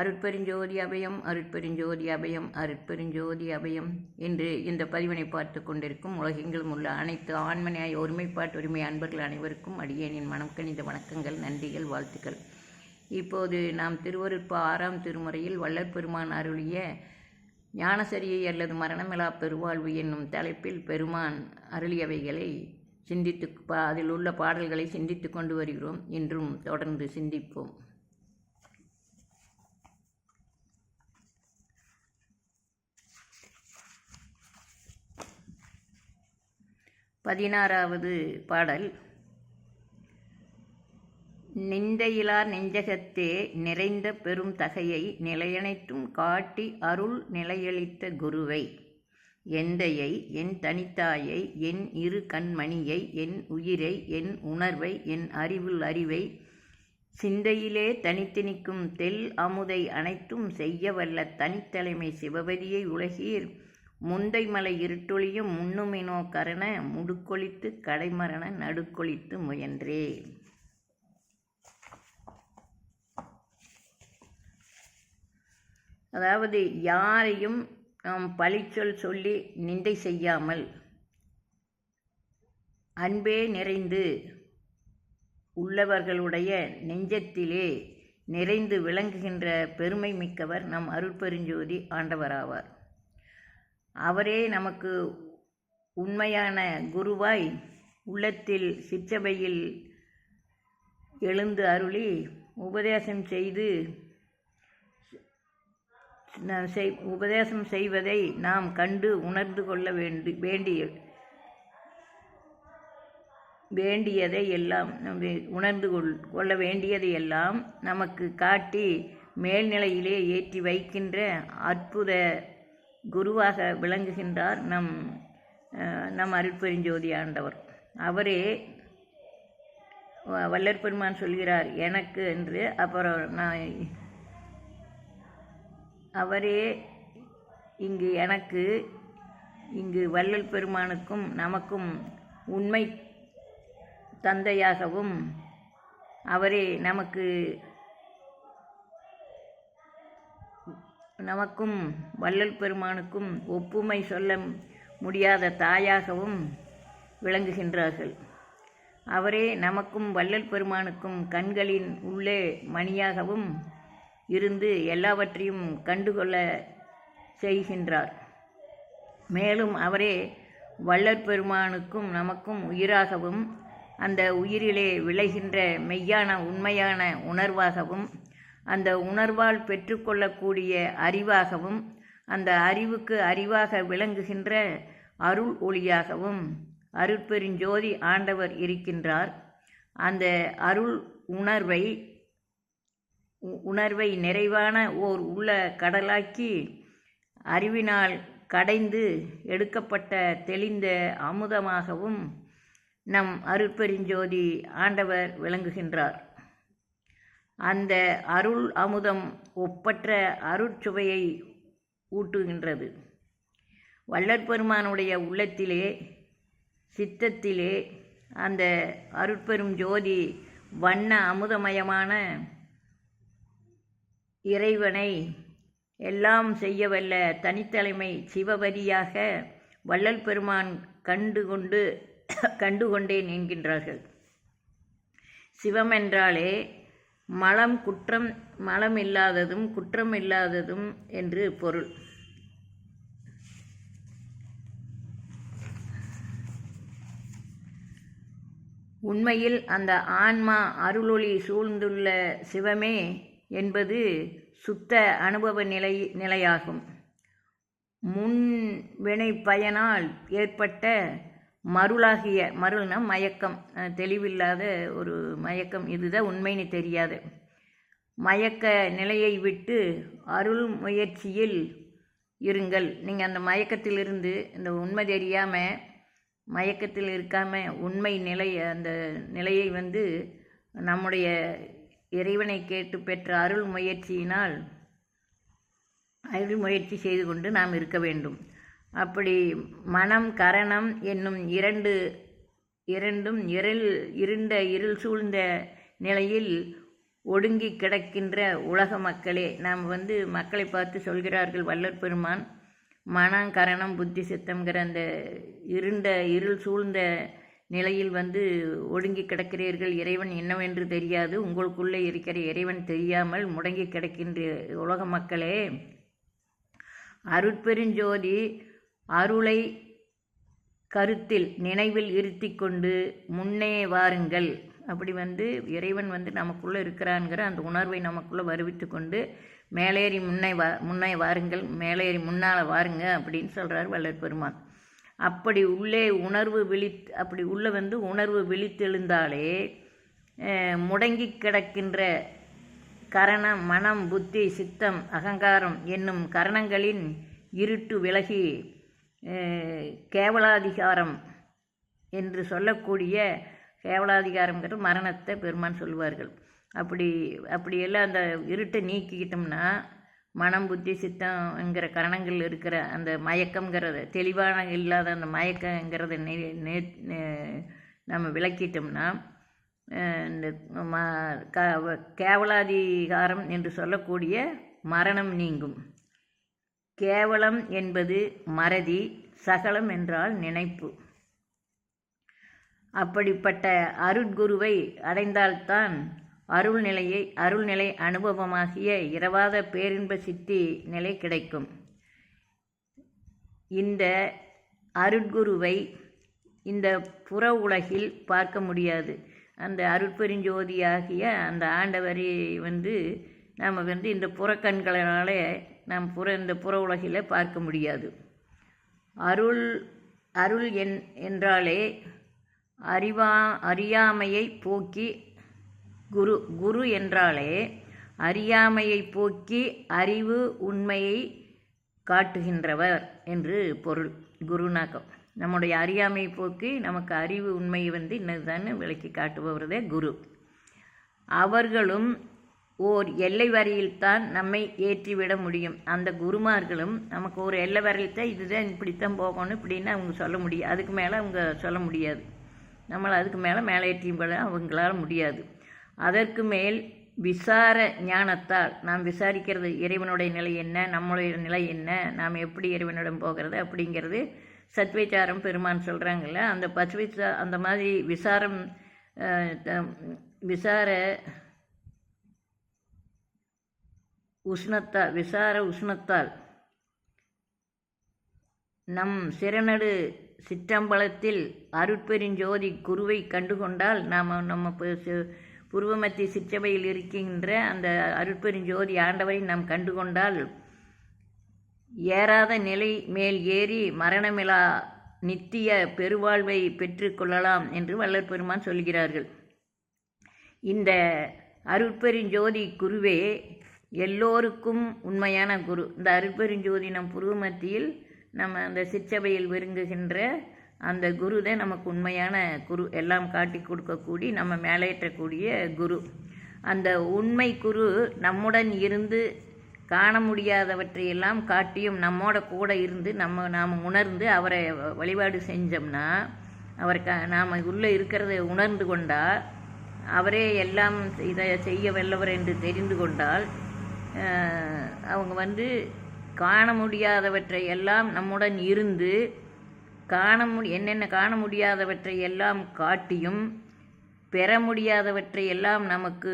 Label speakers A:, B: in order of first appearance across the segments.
A: அருட்பெருஞ்சோதி அபயம் அருட்பெருஞ்சோதி அபயம் அருட்பெருஞ்சோதி அபயம் என்று இந்த பதிவினை பார்த்து கொண்டிருக்கும் உலகெங்கிலும் உள்ள அனைத்து ஆண்மனையாய் ஒருமைப்பாட்டு உரிமை அன்பர்கள் அனைவருக்கும் அடியேனின் மனம் கணிந்த வணக்கங்கள் நன்றிகள் வாழ்த்துக்கள். இப்போது நாம் திருவருட்பா ஆறாம் திருமுறையில் வள்ளற் பெருமான் அருளிய ஞானசரியை அல்லது மரணமிலா பெருவாழ்வு என்னும் தலைப்பில் பெருமான் அருளியவைகளை சிந்தித்து பா அதில் உள்ள பாடல்களை சிந்தித்து கொண்டு வருகிறோம் என்றும் தொடர்ந்து சிந்திப்போம். பதினாறாவது பாடல். நிந்தையிலா நெஞ்சகத்தே நிறைந்த பெரும் தகையை நிலையனைத்தும் காட்டி அருள் நிலையளித்த குருவை எந்தையை என் தனித்தாயை என் இரு கண்மணியை என் உயிரை என் உணர்வை என் அறிவுள் அறிவை சிந்தையிலே தனித்து நிற்கும் தெல் அமுதை அனைத்தும் செய்ய வல்ல தனித்தலைமை சிவபதியை உலகீர் முந்தை மலை இருட்டொழியும் முன்னுமினோ கரண முடுக்கொழித்து கடைமரண நடுக்கொழித்து முயன்றே. அதாவது யாரையும் நாம் பழிச்சொல் சொல்லி நிந்தை செய்யாமல் அன்பே நிறைந்து உள்ளவர்களுடைய நெஞ்சத்திலே நிறைந்து விளங்குகின்ற பெருமை மிக்கவர் நம் அருட்பெருஞ்சோதி ஆண்டவராவார். அவரே நமக்கு உண்மையான குருவாய் உள்ளத்தில் சிற்றபையில் எழுந்து அருளி உபதேசம் செய்து செய் உபதேசம் செய்வதை நாம் கண்டு உணர்ந்து கொள்ள வேண்டி வேண்டிய வேண்டியதை எல்லாம் உணர்ந்து கொள் கொள்ள வேண்டியதை எல்லாம் நமக்கு காட்டி மேல்நிலையிலே ஏற்றி வைக்கின்ற அற்புத குருவாக விளங்குகின்றார் நம் நம் அருட்பெருஞ்சோதி ஆண்டவர். அவரே வல்லற் பெருமான் சொல்கிறார் எனக்கு என்று. அப்புறம் நான் அவரே இங்கு எனக்கு இங்கு வள்ளல் பெருமானுக்கும் நமக்கும் உண்மை தந்தையாகவும் அவரே நமக்கு நமக்கும் வள்ளல் பெருமானுக்கும் ஒப்புமை சொல்ல முடியாத தாயாகவும் விளங்குகின்றார்கள். அவரே நமக்கும் வள்ளல் பெருமானுக்கும் கண்களின் உள்ளே மணியாகவும் இருந்து எல்லாவற்றையும் கண்டுகொள்ள செய்கின்றார். மேலும் அவரே வள்ளற் பெருமானுக்கும் நமக்கும் உயிராகவும் அந்த உயிரிலே விளைகின்ற மெய்யான உண்மையான உணர்வாகவும் அந்த உணர்வால் பெற்றுக்கொள்ளக்கூடிய அறிவாகவும் அந்த அறிவுக்கு அறிவாக விளங்குகின்ற அருள் ஒளியாகவும் அருட்பெருஞ்சோதி ஆண்டவர் இருக்கின்றார். அந்த அருள் உணர்வை உணர்வை நிறைவான ஓர் உள்ள கடலாக்கி அறிவினால் கடைந்து எடுக்கப்பட்ட தெளிந்த அமுதமாகவும் நம் அருட்பெருஞ்சோதி ஆண்டவர் விளங்குகின்றார். அந்த அருள் அமுதம் ஒப்பற்ற அருட்சுவையை ஊட்டுகின்றது. வள்ளற்பெருமானுடைய உள்ளத்திலே சித்தத்திலே அந்த அருட்பெரும் ஜோதி வண்ண அமுதமயமான இறைவனை எல்லாம் செய்யவல்ல தனித்தலைமை சிவபதியாக வள்ளல் பெருமான் கண்டு கொண்டு கண்டு கொண்டேன் என்கின்றார்கள். சிவம் என்றாலே மலம் குற்றம் மலம் இல்லாததும் குற்றம் இல்லாததும் என்று பொருள். உண்மையில் அந்த ஆன்மா அருளொளி சூழ்ந்துள்ள சிவமே என்பது சுத்த அனுபவ நிலை நிலையாகும். முன் வினை பயனால் ஏற்பட்ட மருளாகிய மருள்னா மயக்கம். தெளிவில்லாத ஒரு மயக்கம். இதுதான் உண்மைன்னு தெரியாது. மயக்க நிலையை விட்டு அருள் முயற்சியில் இருங்கள். நீங்கள் அந்த மயக்கத்திலிருந்து இந்த உண்மை தெரியாமல் மயக்கத்தில் இருக்காமல் உண்மை நிலை அந்த நிலையை வந்து நம்முடைய இறைவனை கேட்டு பெற்ற அருள் முயற்சியினால் அருள் முயற்சி செய்து கொண்டு நாம் இருக்க வேண்டும். அப்படி மனம் கரணம் என்னும் இரண்டு இரண்டும் இருள் இருண்ட இருள் சூழ்ந்த நிலையில் ஒடுங்கி கிடக்கின்ற உலக மக்களே நாம் வந்து மக்களை பார்த்து சொல்கிறார்கள் வல்லற் பெருமான் மனம் கரணம் புத்தி சித்தம்ங்கிற அந்த இருண்ட இருள் சூழ்ந்த நிலையில் வந்து ஒடுங்கி கிடக்கிறீர்கள். இறைவன் என்னவென்று தெரியாது. உங்களுக்குள்ளே இருக்கிற இறைவன் தெரியாமல் முடங்கி கிடக்கின்ற உலக மக்களே அருட்பெருஞ்சோதி அருளை கருத்தில் நினைவில் இருத்தி கொண்டு முன்னே வாருங்கள். அப்படி வந்து இறைவன் வந்து நமக்குள்ளே இருக்கிறான்கிற அந்த உணர்வை நமக்குள்ளே வருவித்து கொண்டு மேலேறி முன்னே வா முன்னே வாருங்கள் மேலேறி முன்னால் வாருங்க அப்படின்னு சொல்கிறார் வள்ளற் பெருமான். அப்படி உள்ளே உணர்வு விழி அப்படி உள்ளே வந்து உணர்வு விழித்தெழுந்தாலே முடங்கி கிடக்கின்ற கரணம் மனம் புத்தி சித்தம் அகங்காரம் என்னும் கரணங்களின் இருட்டு விலகி கேவலாதிகாரம் என்று சொல்லக்கூடிய கேவலாதிகாரங்கிறது மரணத்தை பெருமான் சொல்லுவார்கள். அப்படி அப்படியெல்லாம் அந்த இருட்டை நீக்கிக்கிட்டோம்னா மனம் புத்தி சித்தம்ங்கிற கரணங்கள் இருக்கிற அந்த மயக்கங்கிறத தெளிவான இல்லாத அந்த மயக்கங்கிறத நே நம்ம விளக்கிட்டோம்னா இந்த ம க கேவலாதிகாரம் என்று சொல்லக்கூடிய மரணம் நீங்கும். கேவலம் என்பது மறதி சகலம் என்றால் நினைப்பு. அப்படிப்பட்ட அருட்குருவை அடைந்தால்தான் அருள்நிலையை அருள்நிலை அனுபவமாகிய இரவாத பேரின்ப சித்தி நிலை கிடைக்கும். இந்த அருட்குருவை இந்த புற உலகில் பார்க்க முடியாது. அந்த அருட்பெருஞ்சோதியாகிய அந்த ஆண்டவரை வந்து நாம் வந்து இந்த புறக்கண்களால் நாம் புற இந்த புற உலகில் பார்க்க முடியாது. அருள் அருள் என் என்றாலே அறிவா அறியாமையை போக்கி குரு குரு என்றாலே அறியாமையை போக்கி அறிவு உண்மையை காட்டுகின்றவர் என்று பொருள் குருநாக்கம். நம்முடைய அறியாமையை போக்கி நமக்கு அறிவு உண்மையை வந்து இன்னதுதான்னு விளக்கி காட்டுபவர்தே குரு. அவர்களும் ஓர் எல்லை வரையில்தான் நம்மை ஏற்றிவிட முடியும். அந்த குருமார்களும் நமக்கு ஒரு எல்லை வரையில் தான் இதுதான் இப்படித்தான் போகணும் இப்படின்னு அவங்க சொல்ல முடியும் அதுக்கு மேலே அவங்க சொல்ல முடியாது. நம்மளை அதுக்கு மேலே மேலே ஏற்றிவிட அவங்களால முடியாது. அதற்கு மேல் விசார ஞானத்தால் நாம் விசாரிக்கிறது இறைவனுடைய நிலை என்ன நம்மளுடைய நிலை என்ன நாம் எப்படி இறைவனிடம் போகிறது அப்படிங்கிறது சத்வைச்சாரம் பெருமான் சொல்கிறாங்கல்ல அந்த பசுவை அந்த மாதிரி விசாரம் விசார உஷ்ணத்தால் விசார உஷ்ணத்தால். நம் சிறநடு சிற்றம்பலத்தில் அருட்பெருஞ்சோதி குருவை கண்டுகொண்டால் நாம் நம்ம புருவமத்தி சிற்றவையில் இருக்கின்ற அந்த அருட்பெருஞ்சோதி ஆண்டவரை நாம் கண்டுகொண்டால் ஏறாத நிலை மேல் ஏறி மரணமிலா நித்திய பெருவாழ்வை பெற்றுக்கொள்ளலாம் என்று வல்லற் பெருமான் சொல்கிறார்கள். இந்த அருட்பெருஞ்சோதி குருவே எல்லோருக்கும் உண்மையான குரு. இந்த அருட்பெருஞ்சோதி நம் புருவமத்தியில் நம்ம அந்த சிற்சபையில் விருங்குகின்ற அந்த குரு தான் நமக்கு உண்மையான குரு. எல்லாம் காட்டி கொடுக்கக்கூடிய நம்ம மேலேற்றக்கூடிய குரு. அந்த உண்மை குரு நம்முடன் இருந்து காண முடியாதவற்றையெல்லாம் காட்டியும் நம்மோட கூட இருந்து நம்ம நாம் உணர்ந்து அவரை வழிபாடு செஞ்சோம்னா அவர் க நாம் உள்ளே இருக்கிறத உணர்ந்து கொண்டால் அவரே எல்லாம் இதை செய்ய வல்லவர் என்று தெரிந்து கொண்டால் அவங்க வந்து காண முடியாதவற்றை எல்லாம் நம்முடன் இருந்து காண முடி என்னென்ன காண முடியாதவற்றை எல்லாம் காட்டியும் பெற முடியாதவற்றை எல்லாம் நமக்கு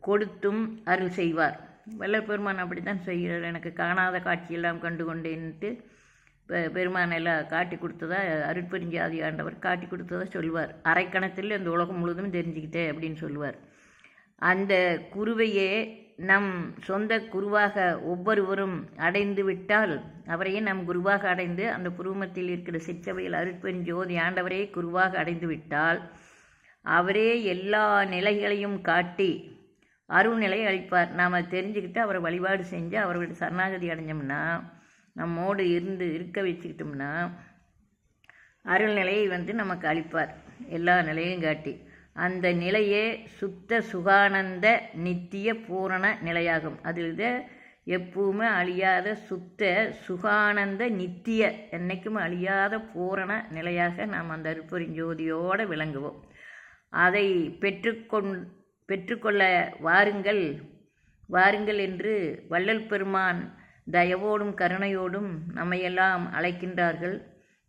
A: கொடுத்தும் அருள் செய்வார். வல்லப்பெருமான் பெருமான் அப்படி தான் செய்கிறார். எனக்கு காணாத காட்சியெல்லாம் கண்டு கொண்டேன்ட்டு பெ பெருமான் எல்லாம் காட்டி கொடுத்ததா அருட்பெருஞ்சாதி ஆண்டவர் காட்டி கொடுத்ததா சொல்லுவார் அரைக்கணத்தில் இந்த உலகம் முழுவதும் தெரிஞ்சுக்கிட்டே அப்படின்னு சொல்லுவார் அந்த குருவையே நம் சொந்த குருவாக ஒவ்வொருவரும் அடைந்து விட்டால் அவரையே நம் குருவாக அடைந்து அந்த குருமத்தில் இருக்கிற சிற்றவையில் அருட்பெருஞ்சோதி ஆண்டவரே குருவாக அடைந்து விட்டால் அவரே எல்லா நிலைகளையும் காட்டி அருள்நிலை அளிப்பார். நாம் தெரிஞ்சுக்கிட்டு அவரை வழிபாடு செஞ்சு அவர்களுடைய சரணாகதி அடைஞ்சோம்னா நம்மோடு இருந்து இருக்க வச்சுக்கிட்டோம்னா அருள்நிலையை வந்து நமக்கு அளிப்பார். எல்லா நிலையும் காட்டி. அந்த நிலையே சுத்த சுகானந்த நித்திய பூரண நிலையாகும். அதில் எப்பவுமே அழியாத சுத்த சுகானந்த நித்திய என்றைக்கும் அழியாத பூரண நிலையாக நாம் அந்த அருப்பெருஞ்சோதியோடு விளங்குவோம். அதை பெற்றுக்கொண் பெற்றுக்கொள்ள வாருங்கள். வாருங்கள் என்று வள்ளல் பெருமான் தயவோடும் கருணையோடும் நம்மையெல்லாம் அழைக்கின்றார்கள்.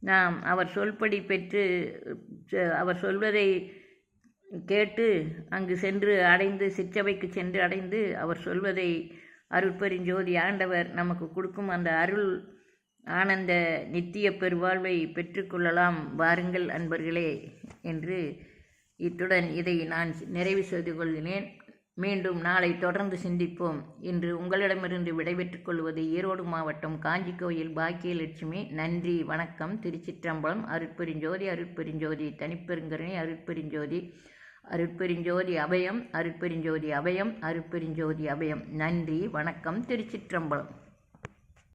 A: நாம் அவர் சொல்படி பெற்று அவர் சொல்வதை கேட்டு அங்கு சென்று அடைந்து சிற்றவைக்கு சென்று அடைந்து அவர் சொல்வதை அருட்பெருஞ்சோதி ஆண்டவர் நமக்கு கொடுக்கும் அந்த அருள் ஆனந்த நித்திய பெருவாழ்வை பெற்றுக்கொள்ளலாம் வாருங்கள் அன்பர்களே என்று இத்துடன் இதை நான் நிறைவு செய்து கொள்கிறேன். மீண்டும் நாளை தொடர்ந்து சிந்திப்போம். இன்று உங்களிடமிருந்து விடைபெற்றுக் கொள்வது ஈரோடு மாவட்டம் காஞ்சி கோயில் பாக்கியலட்சுமி. நன்றி வணக்கம். திருச்சிற்றம்பலம். அருட்பெருஞ்சோதி அருட்பெருஞ்சோதி தனிப்பெருங்கரணி அருட்பெருஞ்சோதி அருட்பெருஞ்சோதி அபயம் அருட்பெருஞ்சோதி அபயம் அருட்பெருஞ்சோதி அபயம். நன்றி வணக்கம் திருச்சிற்றம்பலம்.